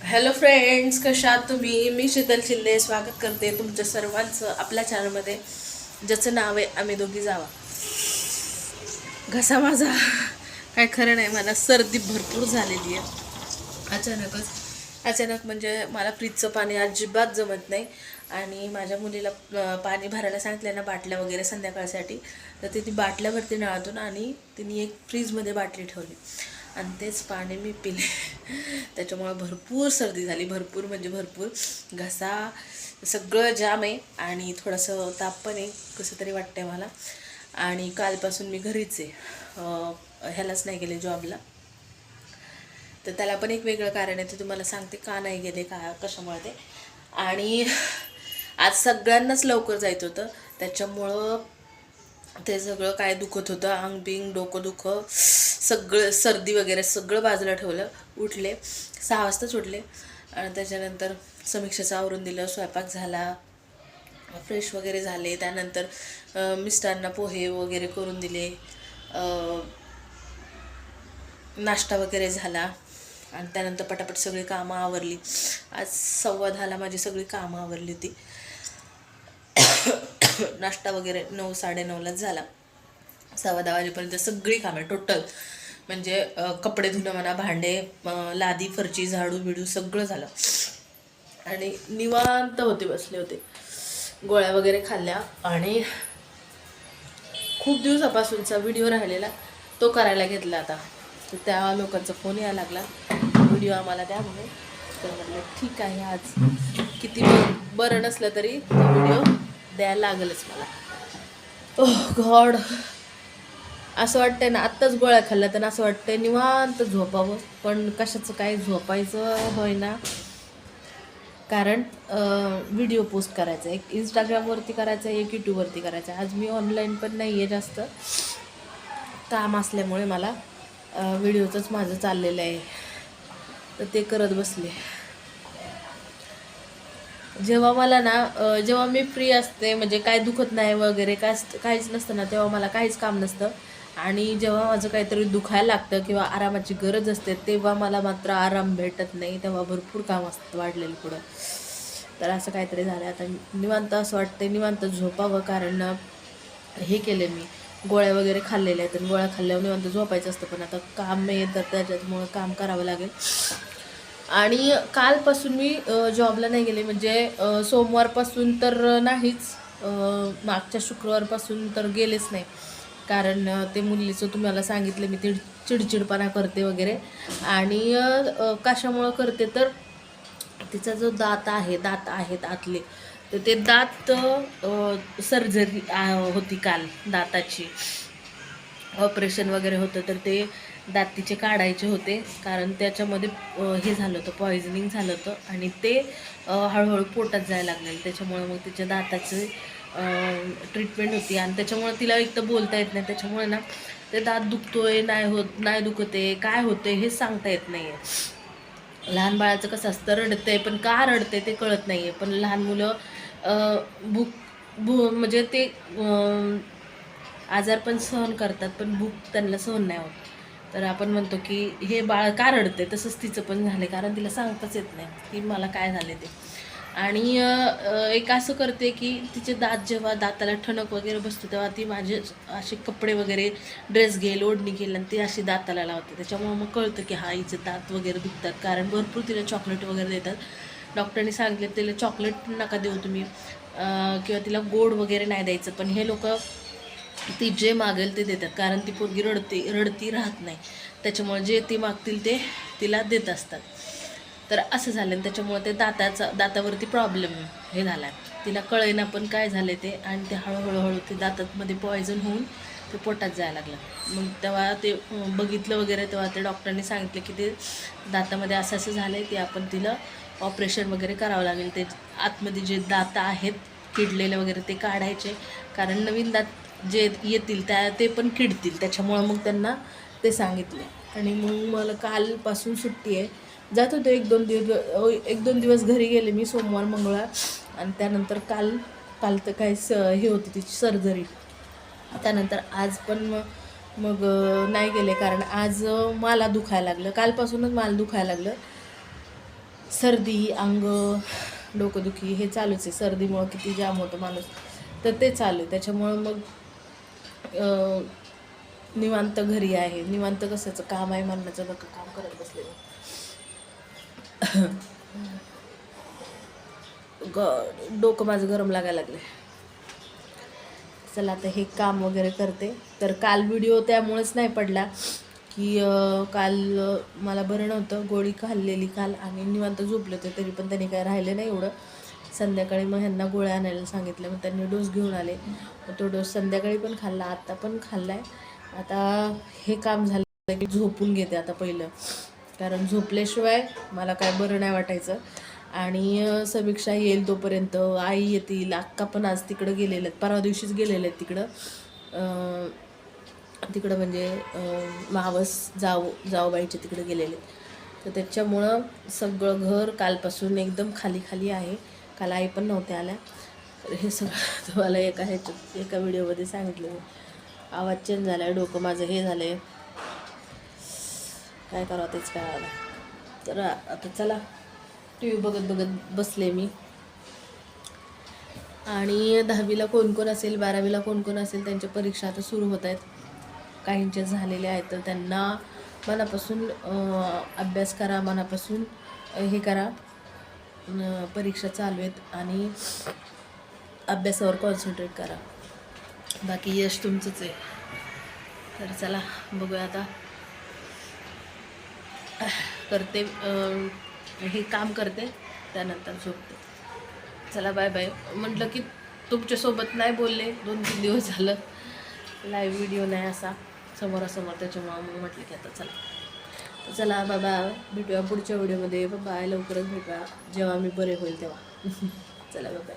Hello friends कशा तुम्ही? मी शीतल शिंदे स्वागत करते तुमच्या सर्वांचं आपल्या चॅनलमध्ये ज्याचं नाव आहे आम्ही दोघी जावा. घसा माझा काय खरं नाही मला सर्दी भरपूर झालेली आहे. अचानकच अचानक म्हणजे मला फ्रीजचं पाणी अजिबात जमत नाही. आणि माझ्या मुलीला पाणी भरायला सांगितलं ना बाटल्या वगैरे संध्याकाळसाठी. तर ती ती बाटल्यावरती नळातून आणि तिने एक फ्रीजमध्ये बाटली ठेवली. आणि तेच पाणी मी पिले. त्याच्यामुळं भरपूर सर्दी झाली भरपूर म्हणजे भरपूर. घसा सगळं जाम आहे आणि थोडंसं ताप पण आहे कसं तरी वाटतंय मला. आणि कालपासून मी घरीच आहे. ह्यालाच नाही गेले जॉबला. तर त्याला पण एक वेगळं कारण आहे ते तुम्हाला सांगते का नाही गेले का कशामुळे ते. आणि आज सगळ्यांनाच लवकर जायचं होतं. त्याच्यामुळं ते सगळं काय दुखत होतं अंग बिंग डोकं दुखं सगळं सर्दी वगैरे सगळं बाजूला ठेवलं उठले सहा वाजताच उठले. आणि त्याच्यानंतर समीक्षेचं आवरून दिलं स्वयंपाक झाला फ्रेश वगैरे झाले. त्यानंतर मिस्टरांना पोहे वगैरे करून दिले. नाश्ता वगैरे झाला. आणि त्यानंतर पटापट सगळी कामं आवरली. आज सव्वा दहाला माझी सगळी कामं आवरली होती. नाश्ता वगैरे नऊ साडेनऊलाच झाला. सव्वा दहा वाजेपर्यंत सगळी कामं टोटल म्हणजे कपडे धुणं म्हणा भांडे लादी फरची झाडू बिडू सगळं झालं. आणि निवांत होते बसले होते. गोळ्या वगैरे खाल्ल्या आणि खूप दिवसापासूनचा व्हिडिओ राहिलेला तो करायला घेतला आता. तर त्या लोकांचा फोन यायला लागला. व्हिडिओ आम्हाला द्या म्हणून. तर म्हटलं ठीक आहे आज किती बरं नसलं तरी व्हिडिओ द्यायला लागलंच मला. Oh God. असं वाटतंय ना आत्ताच गोळ्या खाल्ल्या तर असं वाटतंय निवांत झोपावं पण कशाचं काय झोपायचं होय ना? कारण व्हिडिओ पोस्ट करायचा एक इंस्टाग्रामवरती करायचा एक यूट्यूबवरती करायचा. आज मी ऑनलाईन पण नाही आहे जास्त. काम असल्यामुळे मला व्हिडिओचंच माझं चाललेलं आहे. तर ते करत बसले. जेव्हा मला ना जेव्हा मी फ्री असते म्हणजे काय दुखत नाही वगैरे काय काहीच नसतं ना तेव्हा मला काहीच काम नसतं. आणि जेव्हा माझं काहीतरी दुखायला लागतं किंवा आरामाची गरज असते तेव्हा मला मात्र आराम भेटत नाही. तेव्हा भरपूर काम असतं वाढलेलं पुढं. तर असं काहीतरी झालं. आता निवांत असं वाटतं निवांत झोपावं कारण हे केलं मी. गोळ्या वगैरे खाल्लेल्या आहेत. आणि गोळ्या खाल्ल्यावर निवांत झोपायचं असतं. पण आता काम आहे तर त्याच्यामुळं काम करावं लागेल. आणि कालपासून मी जॉबला नाही गेले. म्हणजे सोमवारपासून तर नाहीच. मागच्या शुक्रवारपासून तर गेलेच नाही. कारण ते मुलीचं तुम्हाला सांगितलं मी ते चिडचिडपणा करते वगैरे. आणि कशामुळं करते तर तिचा जो दात आहे दात आहेत आतले तर ते दात सर्जरी होती काल दाताची. ऑपरेशन वगैरे होतं तर ते दात तिचे काढायचे होते. कारण त्याच्यामध्ये हे झालं होतं पॉयझनिंग झालं होतं. आणि ते हळूहळू पोटात जायला लागलेलं. त्याच्यामुळे मग तिच्या दाताचे ट्रीटमेंट होती. आणि त्याच्यामुळे तिला एक तर बोलता येत नाही. त्याच्यामुळे ना ते दात दुखतोय नाही होत नाही दुखते काय होते हे सांगता येत नाही आहे लहान बाळाचं कसं असतं रडतंय पण का रडतंय ते कळत नाही आहे पण लहान मुलं भूक भू म्हणजे ते आजार पण सहन करतात पण भूक त्यांना सहन नाही होत. तर आपण म्हणतो की हे बाळ का रडते तसंच तिचं पण झालं कारण तिला सांगताच येत नाही की मला काय झाले ते. आणि एक असं करते की तिचे दात जेव्हा दाताला ठणक वगैरे बसतो तेव्हा ती माझे असे कपडे वगैरे ड्रेस घेईल ओढणी घेईल आणि ती अशी दाताला लावते. त्याच्यामुळं मग कळतं की हा हिचे दात वगैरे दुखतात कारण भरपूर तिला चॉकलेट वगैरे देतात. डॉक्टरने सांगितले तिला चॉकलेट नका देऊ तुम्ही किंवा तिला गोड वगैरे नाही द्यायचं पण हे लोक ती जे मागेल ते देतात. कारण ती पोरगी रडते रडती राहत नाही. त्याच्यामुळे जे ती मागतील ते तिला देत असतात. तर असं झालं आणि त्याच्यामुळे ते दाताचा दातावरती प्रॉब्लेम हे झाला आहे तिला कळेना पण काय झाले ते आणि ते हळूहळू हळू ते दातातमध्ये पॉयझन होऊन ते पोटात जायला लागलं. मग तेव्हा ते बघितलं वगैरे तेव्हा ते डॉक्टरांनी सांगितलं की ते दातामध्ये असं असं झालं आहे ते आपण तिला ऑपरेशन वगैरे करावं लागेल. ते आतमध्ये जे दात आहेत किडलेले वगैरे ते काढायचे. कारण नवीन दात जे येतील त्या ते पण किडतील. त्याच्यामुळं मग त्यांना ते सांगितले. आणि मग मला कालपासून सुट्टी आहे. जात होते एक दोन दिवस एक दोन दिवस घरी गेले मी सोमवार मंगळवार. आणि त्यानंतर काल काल तर काय स हे होती तिची सर्जरी. त्यानंतर आज पण मग मग नाही गेले कारण आज मला दुखायला लागलं. कालपासूनच मला दुखायला लागलं. सर्दी अंग डोकंदुखी हे चालूच आहे. सर्दीमुळं किती जाम होतं माणूस. तर ते चालू आहे. त्याच्यामुळं मग निवांत घरी आहे. निवांत कशाचं काम आहे? म्हणण्याचं नका काम करत बसले. ग डोकं माझं गरम लागायला लागले चला आता हे काम वगैरे करते. तर काल व्हिडिओ त्यामुळेच नाही पडला की काल मला बरं नव्हतं. गोळी खाल्लेली काल आणि निवांत झोपले होते. तरी पण त्यांनी काय राहिलं नाही एवढं. संध्याकाळी मग ह्यांना गोळ्या आणायला सांगितलं. मग त्यांनी डोस घेऊन आले. मग तो डोस संध्याकाळी पण खाल्ला आत्ता पण खाल्ला आहे आता हे काम झालं की झोपून घेते आता पहिलं. कारण झोपल्याशिवाय मला काय बरं नाही वाटायचं. आणि समीक्षा येईल तोपर्यंत. आई येतील. अक्का पण आज तिकडं गेलेले आहेत परवा दिवशीच गेलेले आहेत तिकडं तिकडं म्हणजे मावस जाऊ जाऊबाईचे तिकडे गेलेले आहेत. तर त्याच्यामुळं सगळं घर कालपासून एकदम खाली खाली आहे. काल आई पण नव्हत्या आल्या. तर हे सगळं तुम्हाला एका ह्याच्यात एका व्हिडिओमध्ये सांगितलं मी. आवाज चेंज झाला आहे डोकं माझं हे झालं आहे काय करावं तेच कळालं तर आता चला टी व्ही बघत बघत बसले मी. आणि दहावीला कोण कोण असेल बारावीला कोण कोण असेल त्यांच्या परीक्षा आता सुरू होत आहेत. काहींच्या झालेल्या आहेत तर त्यांना मनापासून अभ्यास करा मनापासून हे करा. परीक्षा चालू आहेत आणि अभ्यासावर कॉन्सन्ट्रेट करा. बाकी यश तुमचंच आहे. तर चला बघूया आता. करते हे काम करते त्यानंतर झोपते. चला बाय बाय म्हटलं की तुमच्यासोबत नाही बोलले दोन तीन दिवस झालं. लाईव्ह व्हिडिओ नाही असा समोरासमोर त्याच्यामुळं मग म्हटलं की आता चला. चला बाबा भेटूया पुढच्या व्हिडिओमध्ये. बाबा लवकरच भेटूया. जेव्हा मी बरे होईल तेव्हा. चला बाबा